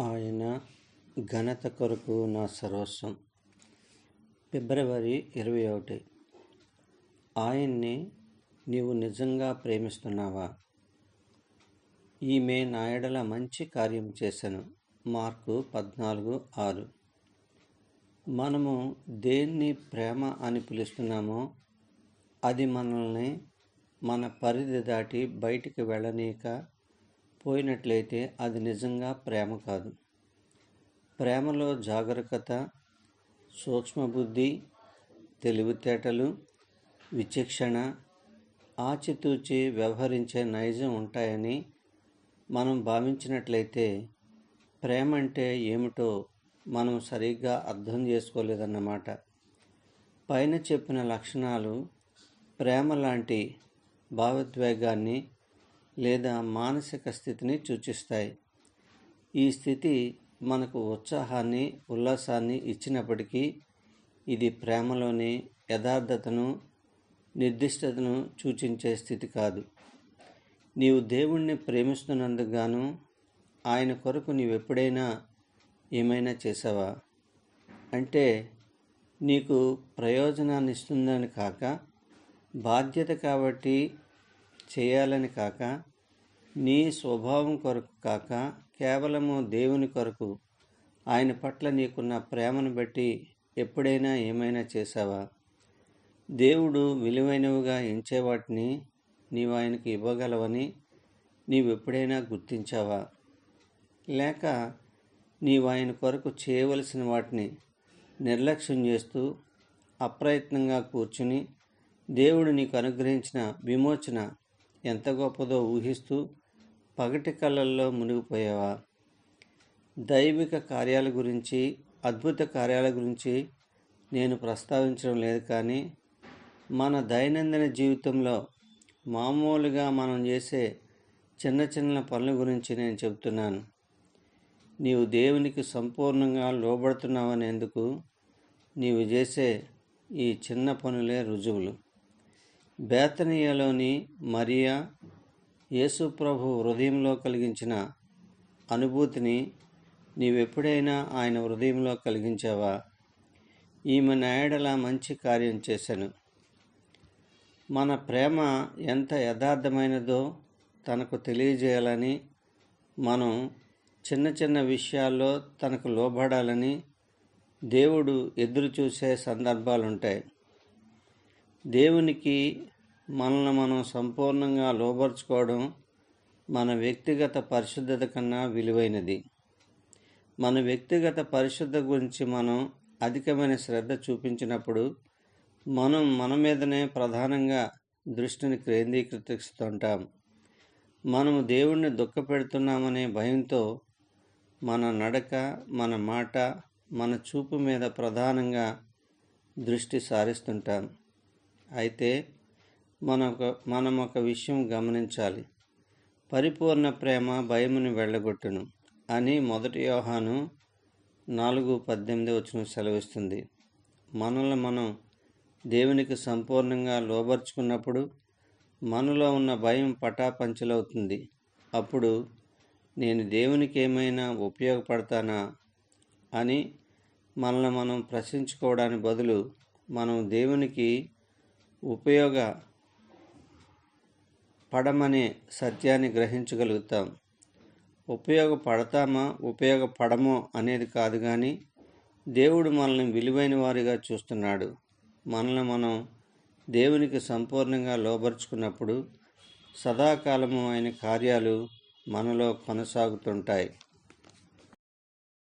ఆయన ఘనత కొరకు నా సర్వస్వం. ఫిబ్రవరి ఇరవై ఒకటి. ఆయన్ని నీవు నిజంగా ప్రేమిస్తున్నావా? ఈమె నాయడల మంచి కార్యం చేశాను. మార్కు పద్నాలుగు ఆరు. మనము దేన్ని ప్రేమ అని పిలుస్తున్నామో అది మనల్ని మన పరిధి దాటి బయటికి వెళ్ళనీక పోయినట్లయితే అది నిజంగా ప్రేమ కాదు. ప్రేమలో జాగరూకత సూక్ష్మబుద్ధి తెలివితేటలు విచక్షణ ఆచితూచి వ్యవహరించే నైజం ఉంటాయని మనం భావించినట్లయితే ప్రేమ అంటే ఏమిటో మనం సరిగ్గా అర్థం చేసుకోలేదన్నమాట. పైన చెప్పిన లక్షణాలు ప్రేమ లాంటి భావోద్వేగాన్ని లేదా మానసిక స్థితిని సూచిస్తాయి. ఈ స్థితి మనకు ఉత్సాహాన్ని ఉల్లాసాన్ని ఇచ్చినప్పటికీ ఇది ప్రేమలోని యథార్థతను నిర్దిష్టతను సూచించే స్థితి కాదు. నీవు దేవుణ్ణి ప్రేమిస్తున్నందుకు గాను ఆయన కొరకు నీవెప్పుడైనా ఏమైనా చేసావా? అంటే నీకు ప్రయోజనాన్ని ఇస్తుందని కాక బాధ్యత కాబట్టి చేయాలని కాక నీ స్వభావం కొరకు కాక కేవలము దేవుని కొరకు ఆయన పట్ల నీకున్న ప్రేమను బట్టి ఎప్పుడైనా ఏమైనా చేశావా? దేవుడు విలువైనవిగా ఎంచే వాటిని నీవు ఆయనకి ఇవ్వగలవని నీవు ఎప్పుడైనా గుర్తించావా? లేక నీవు ఆయన కొరకు చేయవలసిన వాటిని నిర్లక్ష్యం చేస్తూ అప్రయత్నంగా కూర్చుని దేవుడు నీకు అనుగ్రహించిన విమోచన ఎంత గొప్పదో ఊహిస్తూ పగటి కళ్ళల్లో మునిగిపోయావా? దైవిక కార్యాల గురించి అద్భుత కార్యాల గురించి నేను ప్రస్తావించడం లేదు కానీ మన దైనందిన జీవితంలో మామూలుగా మనం చేసే చిన్న చిన్న పనుల గురించి నేను చెబుతున్నాను. నీవు దేవునికి సంపూర్ణంగా లోబడుతున్నావనేందుకు నీవు చేసే ఈ చిన్న పనులే రుజువులు. బేతనీయలోని మరియా యేసుప్రభు హృదయంలో కలిగించిన అనుభూతిని నీవెప్పుడైనా ఆయన హృదయంలో కలిగించావా? ఈమె నాయడల మంచి కార్యం చేశాను. మన ప్రేమ ఎంత యథార్థమైనదో తనకు తెలియజేయాలని మనం చిన్న చిన్న విషయాల్లో తనకు లోబడాలని దేవుడు ఎదురు చూసే సందర్భాలుంటాయి. దేవునికి మనల్ని మనం సంపూర్ణంగా లోబర్చుకోవడం మన వ్యక్తిగత పరిశుద్ధత కన్నా విలువైనది. మన వ్యక్తిగత పరిశుద్ధ గురించి మనం అధికమైన శ్రద్ధ చూపించినప్పుడు మనం మన మీదనే ప్రధానంగా దృష్టిని కేంద్రీకృతిస్తుంటాం మనము దేవుణ్ణి దుఃఖపెడుతున్నామనే భయంతో మన నడక మన మాట మన చూపు మీద ప్రధానంగా దృష్టి సారిస్తుంటాం. అయితే మన మనం ఒక విషయం గమనించాలి. పరిపూర్ణ ప్రేమ భయముని వెళ్ళగొట్టును అని మొదటి యోహాను నాలుగు పద్దెనిమిది వచ్చిన సెలవిస్తుంది. మనల్ని మనం దేవునికి సంపూర్ణంగా లోబర్చుకున్నప్పుడు మనలో ఉన్న భయం పటాపంచలవుతుంది. అప్పుడు నేను దేవునికి ఏమైనా ఉపయోగపడతానా అని మనల్ని మనం ప్రశ్నించుకోవడానికి బదులు మనం దేవునికి ఉపయోగ పడమనే సత్యాన్ని గ్రహించగలుగుతాం. ఉపయోగపడతామా? ఉపయోగపడమో అనేది కాదు కానీ దేవుడు మనల్ని విలువైన వారిగా చూస్తున్నాడు. మనల్ని మనం దేవునికి సంపూర్ణంగా లోబరుచుకున్నప్పుడు సదాకాలము అయిన కార్యాలు మనలో కొనసాగుతుంటాయి.